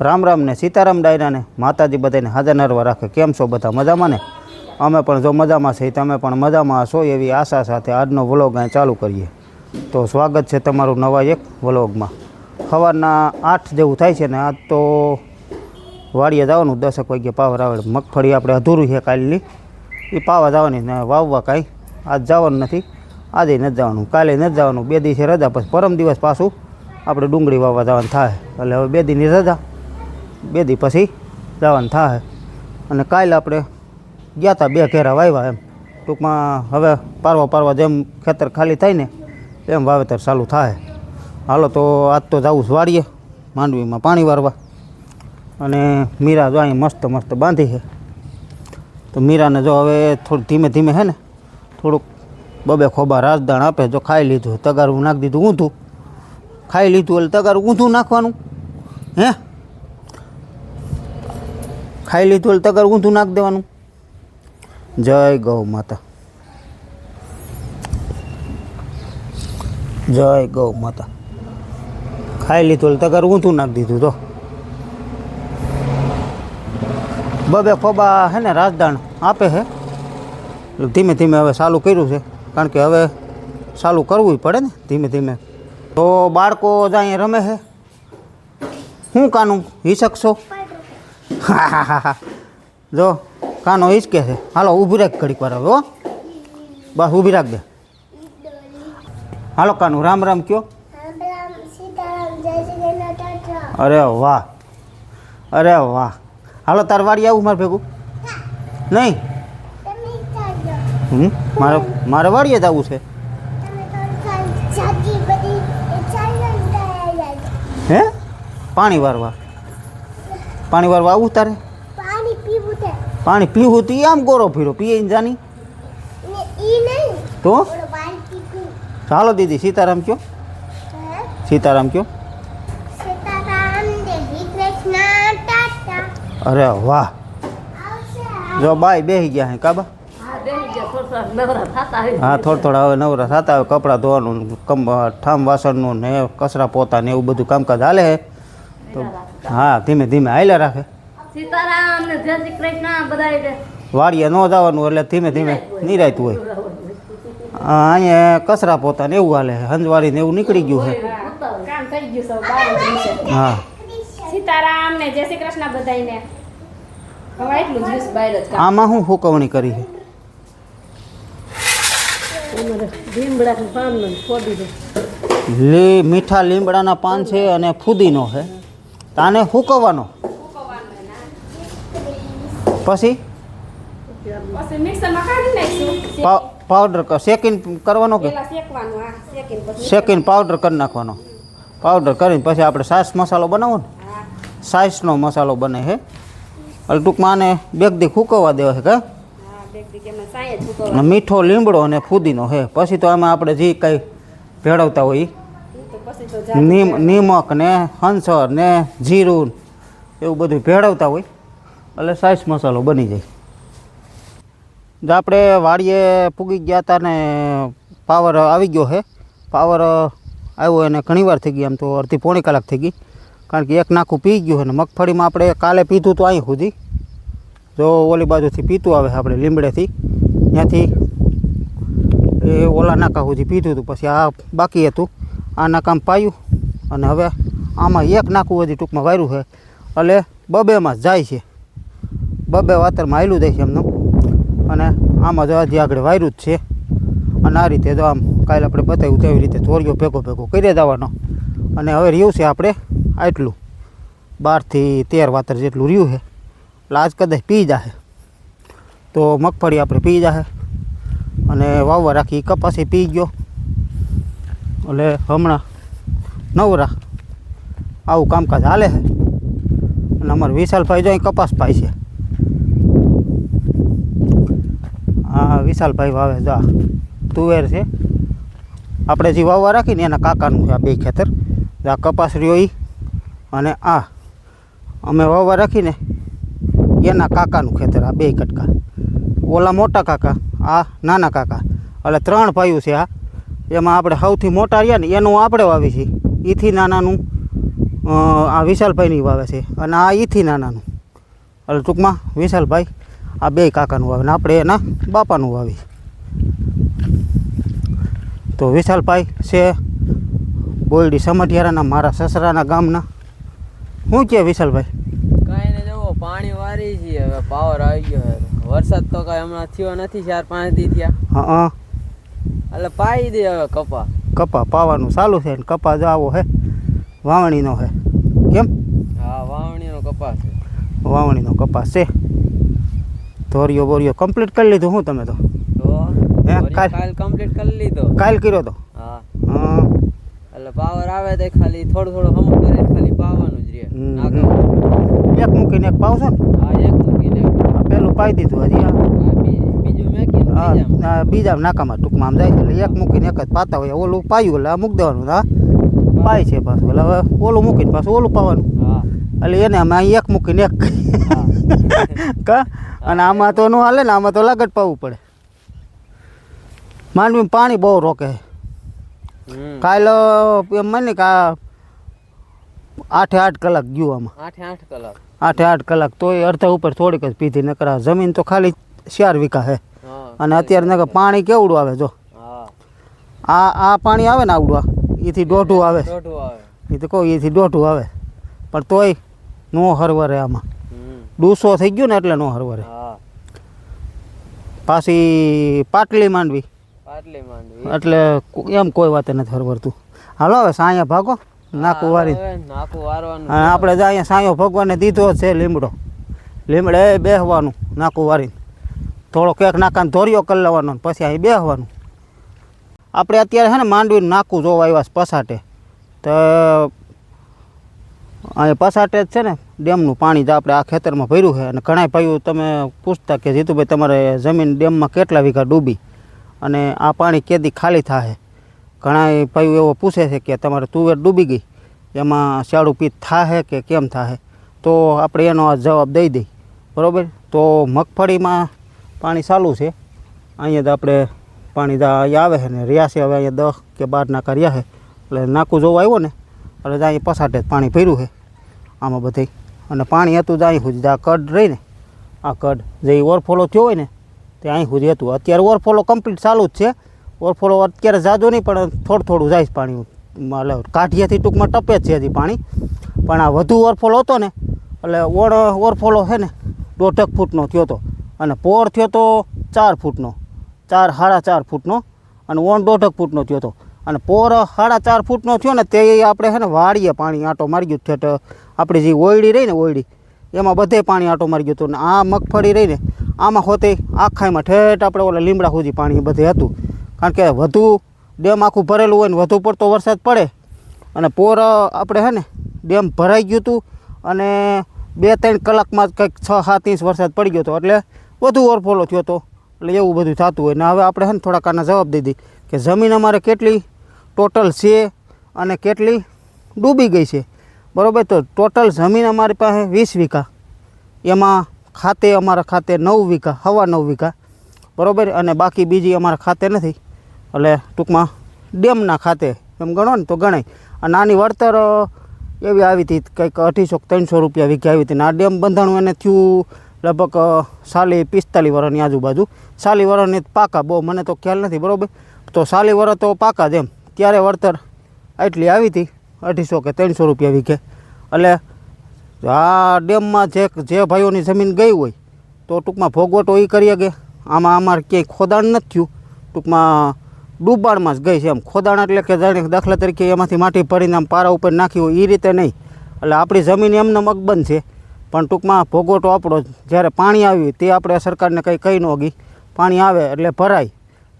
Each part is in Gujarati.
રામ રામ ને સીતારામ ડાયરાને માતાજી બધાને હાજર નરવા રાખે. કેમ છો બધા મજામાં ને? અમે પણ જો મજામાં છે તમે પણ મજામાં છો એવી આશા સાથે આજનો વ્લોગ અહીં ચાલુ કરીએ. તો સ્વાગત છે તમારું નવા એક વ્લોગમાં. સવારના આઠ જેવું થાય છે ને, આજ તો વાડીએ જવાનું, દસેક વાગ્યે પાવર આવે. મગફળી આપણે અધૂરું છે કાલની. એ પાવા જવાની ને વાવવા કાંઈ. આજ જવાનું નથી. આજે નથી જવાનું. કાલે નથી જવાનું. બે દિવસે રજા પછી પરમ દિવસ પાછું આપણે ડુંગળી વાવવા જવાનું થાય. એટલે હવે બે દીની રજા. બે દી પછી જવાનું થાય અને કાલે આપણે ગયા હતા બે ઘેરા વાવ્યા એમ. ટૂંકમાં હવે પારવા પારવા જેમ ખેતર ખાલી થાય ને એમ વાવેતર ચાલુ થાય હાલો તો આજ તો જવું જ વાળીએ માંડવીમાં પાણી વારવા. અને મીરા જો અહીં મસ્ત મસ્ત બાંધી છે. તો મીરાને જો હવે થોડું ધીમે ધીમે છે ને થોડુંક બબે ખોબા રાજદાણ આપે, જો ખાઈ લીધું તગારું નાખી દીધું ઊંધું. ખાઈ લીધું એટલે તગારું ઊંધું નાખવાનું. હે? ખાઈ લીધું એટલે તગારું ઊંધું નાખી દેવાનું. જય ગૌ માતા. જય ગૌ માતા. ખાઈ લીધું એટલે તગારું ઊંધું નાખી દીધું તો. બબે ફોબા હે ને રાજદાણ આપે છે એટલે ધીમે ધીમે હવે ચાલુ કર્યું છે. કારણ કે હવે ચાલુ કરવું પડે ને ધીમે ધીમે. તો બાળકો જ અહીંયા રમે છે શું કાનું? હિસકશો હા હા હા હા જો, કાનો હિસકે છે. હાલો, ઊભી રાખ ઘડીક વાર હવે, હો. બસ, ઊભી રાખ દે હાલો, કાનું, રામ રામ કયો. અરે વાહ. અરે વાહ. હાલો, તાર વાડી આવું, મારે ભેગું. નહીં. હમ, મારે મારે વાડીએ જ આવવું છે. હે? પાણી વારવા. પાણી વારવા આવું તારે? પાણી પીવું છે પાણી પીવું તો ઈ આમ ગોરો ફીરો પીએ ને જાની. ને ઈ નહીં. તો? ઓલો બાલટી પી ચાલો દીદી સીતારામ કયો. હે? સીતારામ કયો. સીતારામ જય શ્રી કૃષ્ણ ટાટા. અરે વાહ. આવશે. જો બાય બેસી ગયા હે કાબા? હા થોડા થોડા હવે નવરા થતા હવે કપડાં ધોવાનું કમ ઠામ વાસણનું ને કચરા પોતા ને એવું બધું કામકાજ હાલે છે તો હા ધીમે ધીમે હાલ્યા રાખે. સીતારામ ને જય શ્રી કૃષ્ણ બધાય વાડીએ ન જવાનું એટલે ધીમે ધીમે નિરાયતું હોય. અહીંયા કચરા પોતા ને એવું હાલે છે હંજવાળી ને એવું નીકળી ગયું છે. કામ થઈ ગયું સૌ બાર જ દિવસે. હા. સીતારામ ને જય શ્રી કૃષ્ણ બધાયને. હવે એટલું જ દિવસ બહાર જ કામ. આમાં હું હુકવણી કરી છે. લી મીઠા લીમડાના પાન છે અને ફુદીનો છે. તાને હુકવવાનો પછી? પાવડર શેકીને કરવાનો કે? શેકીને પાવડર કરી નાખવાનો. પાવડર કરીને પછી આપણે સાસ મસાલો બનાવો ને? સાસનો મસાલો બને છે એટલે ટૂંકમાં આને બેગ દી હુકવવા દેવા છે કા? મીઠો લીમડો અને ફૂદીનો છે પછી તો આમાં આપણે જે કંઈ ભેળવતા હોય જા નીમ નિમક ને હંસર ને જીરું એવું બધું ભેળવતા હોય એટલે સાઈસ મસાલો બની જાય. જો આપણે વાડીએ પૂગી ગયા હતા ને પાવર આવી ગયો છે પાવર આવ્યો એને ઘણીવાર થઈ ગઈ આમ તો અડધી પોણી કલાક થઈ ગઈ કારણ કે એક નાખું પી ગયું છે ને મગફળીમાં આપણે કાલે પીધું તો અહીં સુધી. જો ઓલી બાજુથી પીતું આવે આપણે લીમડેથી ત્યાંથી એ ઓલા નાકા સુધી પીધું હતું પછી આ બાકી હતું. આ નાકામ પાયું અને હવે આમાં એક નાખવું હજી ટૂંકમાં વાર્યું છે. એટલે બબેમાં જાય છે. બબે વાતરમાં આવેલું જાય છે એમનું. અને આમાં જો હજી આગળ વાયરું જ છે. અને આ રીતે જો આમ કાલે આપણે બતાવ્યું તેવી રીતે ચોરીઓ ભેગો ભેગો કરી દેવાનો. અને હવે રહ્યું છે આપણે આટલું. બારથી તેર વાતર જેટલું રહ્યું છે. એટલે આજ કદાચ પી જાહે. તો મગફળી આપણે પી જાશે અને વાવવા રાખી કપાસી પી ગયો. એટલે હમણાં નવરા. આવું કામકાજ હાલે છે. અને અમારે વિશાલભાઈ જો કપાસ પાય છે. હા વિશાલભાઈ વાવે જો તુવેર છે. આપણે જે વાવવા રાખીને એના કાકાનું છે આ બે ખેતર. આ કપાસ રહ્યો એ અને આ અમે વાવવા રાખીને એના કાકાનું ખેતર, આ બે કટકા. ઓલા મોટા કાકા, આ નાના કાકા. એટલે ત્રણ ભાઈઓ છે આ. એમાં આપણે સૌથી મોટા રહ્યા ને એનું આપણે વાવી છીએ. ઈથી નાનાનું આ વિશાલભાઈની વાવે છે. અને આ ઈથી નાનાનું. એટલે ટૂંકમાં વિશાલભાઈ આ બે કાકાનું વાવે ને આપણે એના બાપાનું વાવી તો વિશાલભાઈ છે બોયડી સમઢિયારાના મારા સસરાના ગામના. શું કે વિશાલભાઈ? કાંઈ ને જવો પાણી વારી છે હવે પાવર આવી ગયો વરસાદ તો કાંઈ હમણાં થયો નથી ચાર પાંચ દી થયા. હા. એટલે પાઈ દે હવે કપા. કપા પાવાનું ચાલુ છે ને કપા જાવો હે. વાવણીનો હે. કેમ? હા વાવણીનો કપાસ છે. વાવણીનો કપાસ છે. ધોરિયો બોરિયો કમ્પ્લીટ કરી લીધું હું તમે તો? કાલ- કમ્પ્લીટ કરી લીધો? કાલ કર્યો તો? હા. એટલે પાવર આવે તો ખાલી થોડું થોડું હમ કરીને ખાલી પાવાનું જ રહે. એક મૂકીને એક પાવશો ને? હા એક મૂકીને. પેલું પાઈ દીધું હજી હા, બીજું નાકામાં ટૂંકમાં આમ જાય છે એટલે એક મૂકીને એક જ પાતા હોય. ઓલું પાયું એટલે આ મૂકી દેવાનું હા? પાય છે પાછું. એટલે હવે ઓલું મૂકીને પાછું ઓલું પાવાનું. હા. એટલે એને અમે અહીં એક મૂકીને એક કા? અને આમાં તો ન હાલે ને આમાં તો લાગત પાવું પડે. માંડવીમાં પાણી બહુ રોકે. કાલે એમ મને કે આઠે આઠ કલાક ગયું આમાં. આઠે આઠ કલાક. આઠે આઠ કલાક તોય અડધા ઉપર થોડીક જ પીધી નકરા જમીન તો ખાલી ચાર વીઘા હા. અને અત્યારે કે પાણી કેવડું આવે જો? આ આ પાણી આવે ને આવડું આ એથી દોઢું આવે. એ તો કહું એથી દોઢું આવે. પણ તોય નો હરવરે આમાં. ડૂસો થઈ ગયો ને એટલે નો હરવરે. પાછી પાટલી માંડવી. એટલે એમ કોઈ વાત નથી હરવરતું. હાલો હવે સાયા ભાગો. નાકું વારી આપણે અહીંયા સાયો ભગવાનને દીધો છે લીમડો. લીમડે બેહવાનું નાકું વારીને. થોડો કેક નાકાને ધોરિયો કરી લેવાનો પછી અહીં બેહવાનું. આપણે અત્યારે છે ને માંડવીનું નાકું જોવા આવ્યા પસાટે તો અહીં પસાટે જ છે ને ડેમનું પાણી જ આપણે આ ખેતરમાં ભર્યું છે. અને ઘણા ભાઈઓ તમે પૂછતા કે, જીતુભાઈ, તમારે જમીન ડેમમાં કેટલા વીઘા ડૂબી? અને આ પાણી કેદી ખાલી થાય ઘણા ભાઈઓ એવો પૂછે છે કે, તમારે તુવેર ડૂબી ગઈ? એમાં શાળું પીત થાય કે કેમ થાય તો આપણે એનો આ જવાબ દઈ દઈ. બરાબર? તો મગફળીમાં પાણી ચાલુ છે. અહીંયા તો આપણે પાણી દા અહીંયા આવે છે ને, રહ્યા છે. હવે અહીંયા દસ કે બાર નાકા રહ્યા છે. એટલે નાકું જોવા આવ્યો ને, એટલે ત્યાં પસાટે પાણી ભર્યું છે. આમાં બધે. અને પાણી હતું તો અહીં સુધી આ કડ રહી ને, આ કડ જે ઓરફોલો થયો હોય ને, તે અહીં સુધી હતું. અત્યારે ઓરફોલો કમ્પ્લીટ ચાલુ જ છે. ઓરફોલો અત્યારે જાજો નહીં, પણ થોડું થોડું જાય પાણી. એટલે કાઠિયાથી ટૂંકમાં ટપે જ છે હજી પાણી. પણ આ વધુ ઓરફોલો હતો ને, એટલે ઓળ ઓરફોલો છે ને, દોઢક ફૂટનો થયો હતો. અને પોર થયો તો ચાર ફૂટનો. ચાર સાડા ચાર ફૂટનો અને ઓન દોઢક ફૂટનો થયો હતો અને પોર સાડા ચાર ફૂટનો થયો ને તે આપણે છે ને વાળીએ પાણી આંટો મારી ગયું ઠેઠ. આપણી જે ઓયડી રહી ને ઓયડી, એમાં બધે પાણી આંટો મારી ગયું હતું ને આ મગફળી રહી ને આમાં હોતે આખાઈમાં ઠેઠ આપણે ઓલા લીમડા સુધી પાણી બધે હતું. કારણ કે વધુ ડેમ આખું ભરેલું હોય ને વધુ પડતો વરસાદ પડે. અને પોર આપણે છે ને ડેમ ભરાઈ ગયું હતું અને બે ત્રણ કલાકમાં કંઈક છ સાત ઇંચ વરસાદ પડી ગયો હતો. એટલે વધુ ઓરફોલો થયો હતો એટલે એવું બધું થતું હોય. ને હવે આપણે છે ને થોડાક આના જવાબ દઈ કે જમીન અમારે કેટલી? ટોટલ છે અને કેટલી? ડૂબી ગઈ છે. બરાબર? તો ટોટલ જમીન અમારી પાસે વીસ વીઘા. એમાં ખાતે અમારા ખાતે નવ વીઘા, હવા નવ વીઘા. બરાબર? અને બાકી બીજી અમારા ખાતે નથી. એટલે ટૂંકમાં ડેમના ખાતે. એમ ગણો ને તો ગણાય. અને આની વળતર એવી આવી હતી કંઈક અઢીસો ત્રણસો રૂપિયા વીઘા આવી હતી. ને આ ડેમ બંધાણું એને થયું લગભગ સાલી પિસ્તાલીસ વર્ષની આજુબાજુ. સાલી વર્ષની પાકા બહુ, મને તો ખ્યાલ નથી, બરાબર? તો સાલી વર્ષ તો પાકા જ એમ. ત્યારે વળતર એટલી આવી હતી, અઢીસો કે ત્રણસો રૂપિયા વીઘે. એટલે આ ડેમમાં જે જે ભાઈઓની જમીન ગઈ હોય, તો ટૂંકમાં ભોગવટો એ કરીએ કે આમાં અમારે ક્યાંય ખોદાણ નથી થયું. ટૂંકમાં ડૂબાણમાં જ ગઈ છે એમ. ખોદાણ એટલે કે જાણે દાખલા તરીકે એમાંથી માટી ભરીને આમ પારા ઉપર નાખી હોય એ રીતે નહીં. એટલે આપણી જમીન એમને મકબંધ છે. પણ ટૂંકમાં ભોગવટો આપણો જ્યારે પાણી આવ્યું તે આપણે સરકારને કંઈ કહી ન ગઈ. પાણી આવે એટલે ભરાય.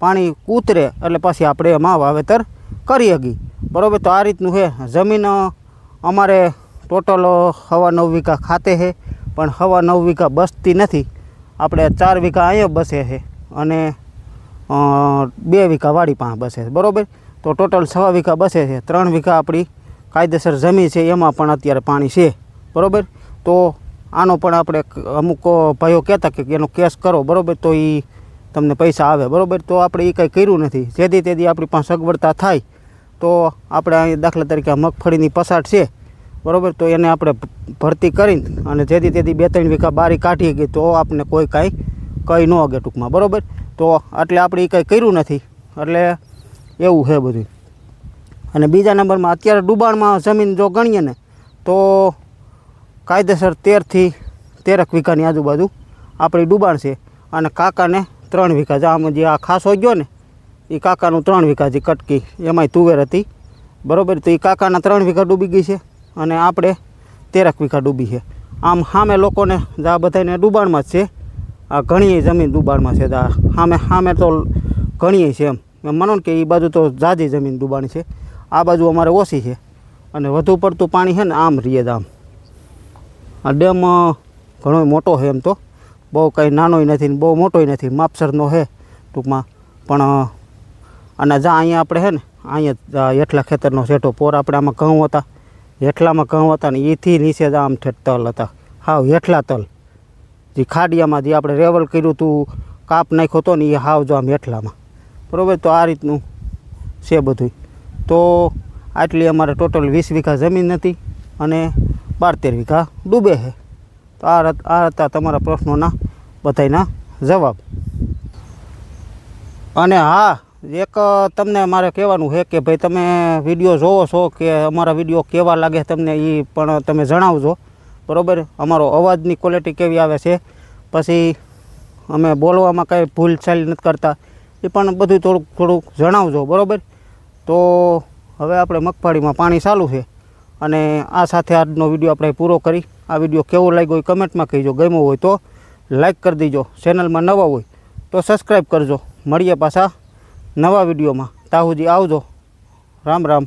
પાણી ઉતરે એટલે પછી આપણે એમાં વાવેતર કરી શકીએ બરાબર? તો આ રીતનું છે જમીન અમારે ટોટલ હવા નવ વીઘા ખાતે છે પણ હવા નવ વીઘા બસતી નથી. આપણે ચાર વીઘા અહીંયા બસે છે અને બે વીઘા વાડી પાસે બસે છે બરાબર? તો ટોટલ છ વીઘા બસે છે. ત્રણ વીઘા આપણી કાયદેસર જમીન છે. એમાં પણ અત્યારે પાણી છે. બરાબર? તો આનો પણ આપણે અમુક ભાઈઓ કહેતા કે એનો કેસ કરો, બરાબર? તો એ તમને પૈસા આવે, બરાબર? તો આપણે એ કંઈ કર્યું નથી. જેથી તેથી આપણી પાસે સગવડતા થાય, તો આપણે અહીં દાખલા તરીકે મગફળીની પસાટ છે, બરાબર? તો એને આપણે ભરતી કરીને અને જેથી તેથી બે ત્રણ વીઘા બારી કાઢી ગઈ તો આપણે કોઈ કાંઈ કંઈ ન અગે ટૂંકમાં, બરાબર? તો એટલે આપણે એ કંઈ કર્યું નથી. એટલે એવું છે બધું. અને બીજા નંબરમાં અત્યારે ડુબાણમાં જમીન જો ગણીએ ને, તો કાયદેસર તેરથી તેરક વીઘાની આજુબાજુ આપણી ડૂબાણ છે અને કાકાને ત્રણ વીઘા. જે આમ જે આ ખાસો ગયો ને, એ કાકાનું ત્રણ વીઘા જે કટકી, એમાંય તુવેર હતી. બરાબર? તો એ કાકાના ત્રણ વીઘા ડૂબી ગઈ છે અને આપણે તેરક વીઘા ડૂબી છે. આમ સામે લોકોને જે બધાને ડૂબાણમાં જ છે. આ ઘણી જમીન ડુબાણમાં છે. આ સામે સામે તો ઘણી છે એમ. એમ માનો ને કે એ બાજુ તો જાજી જમીન ડુબાણ છે. આ બાજુ અમારે ઓછી છે. અને વધુ પડતું પાણી છે ને, આમ રીએ આમ. આ ડેમ ઘણો મોટો છે એમ તો. બહુ કંઈ નાનોય નથી ને બહુ મોટોય નથી, માપસરનો છે ટૂંકમાં. પણ અને જ્યાં અહીંયા આપણે છે ને, અહીંયા હેઠલા ખેતરનો સેટો પોર આપણે આમાં ઘઉં હતા હેઠલામાં ઘઉં હતા ને એથી નીચે જ આમ ઠેઠ તલ હતા. હાવ હેઠલા તલ. જે ખાડિયામાં જે આપણે રેવલ કર્યું હતું કાપ નાખ્યો હતો ને એ હાવ જો આમ હેઠલામાં બરાબર? તો આ રીતનું છે બધું તો આટલી અમારે ટોટલ વીસ વીઘા જમીન હતી અને બાર તેર વીઘા ડૂબે છે. તો આ આ હતા તમારા પ્રશ્નોના બધાયના જવાબ. અને હા, એક તમને મારે કહેવાનું છે કે ભાઈ તમે વીડિયો જોવો છો કે અમારા વીડિયો કેવા લાગે તમને એ પણ તમે જણાવજો. બરાબર? અમારો અવાજની ક્વોલિટી કેવી આવે છે? પછી અમે બોલવામાં કાંઈ ભૂલ ચાલી નથી કરતા. એ પણ બધું થોડુંક થોડુંક જણાવજો. બરાબર? તો હવે આપણે મગફળીમાં પાણી ચાલુ છે. અને આ સાથે આજનો વીડિયો આપણે પૂરો કરી. આ વીડિયો કેવો લાગ્યો હોય કમેન્ટમાં કહીજો. ગમ્યો હોય તો લાઈક કરી દીજો. ચેનલમાં નવા હોય તો સબસ્ક્રાઈબ કરજો. મળીએ પાછા નવા વિડીયોમાં. તાહુજી આવજો. રામ રામ.